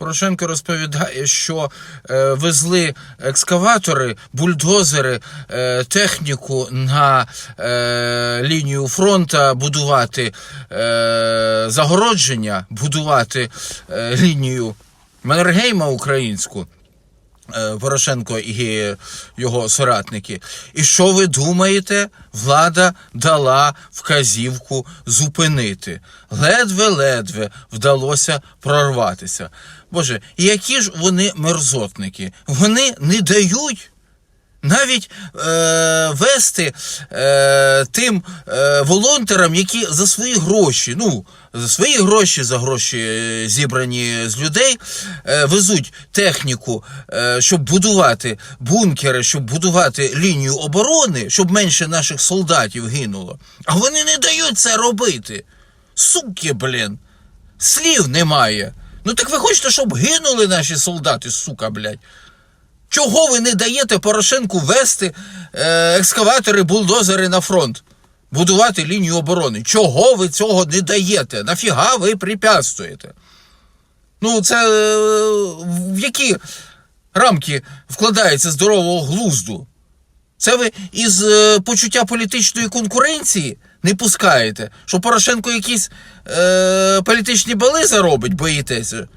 Порошенко розповідає, що е, везли екскаватори, бульдозери, е, техніку на е, лінію фронта будувати е, загородження, будувати е, лінію Маннергейма українську. Е, Порошенко і його соратники. І що ви думаєте? Влада дала вказівку зупинити. Ледве-ледве вдалося прорватися. Боже, які ж вони мерзотники? Вони не дають навіть е, вести е, тим е, волонтерам, які за свої гроші, ну, за свої гроші, за гроші е, зібрані з людей, е, везуть техніку, е, щоб будувати бункери, щоб будувати лінію оборони, щоб менше наших солдатів гинуло. А вони не дають це робити. Суки, блін. Слів немає. Ну так ви хочете, щоб гинули наші солдати, сука, блядь. Чого ви не даєте Порошенку вести е, екскаватори, бульдозери на фронт? Будувати лінію оборони? Чого ви цього не даєте? Нафіга ви препятствуєте? Ну, це е, в які рамки вкладається здорового глузду? Це ви із е, почуття політичної конкуренції не пускаєте, що Порошенко якісь е, політичні бали заробить, боїтеся.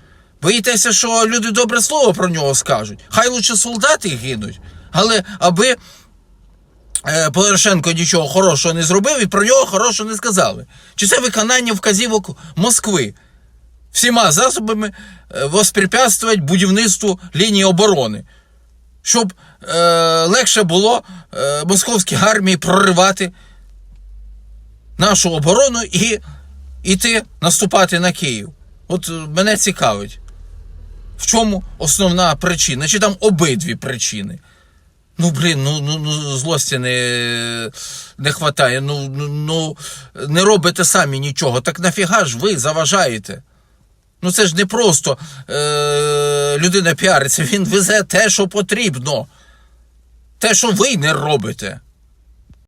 Боїтеся, що люди добре слово про нього скажуть. Хай лучше солдати гинуть, але аби е, Порошенко нічого хорошого не зробив і про нього хорошого не сказали. Чи це виконання вказівок Москви? Всіма засобами е, воспрепятствувати будівництву лінії оборони щоб е, легше було е, московській армії проривати нашу оборону і йти наступати на Київ. От мене цікавить, в чому основна причина? Чи там обидві причини? Ну, блін, ну, ну, ну злості не, не хватає. Ну, ну, ну, не робите самі нічого. Так нафіга ж ви заважаєте? Ну це ж не просто е, людина піариться, він везе те, що потрібно. Те, що ви не робите.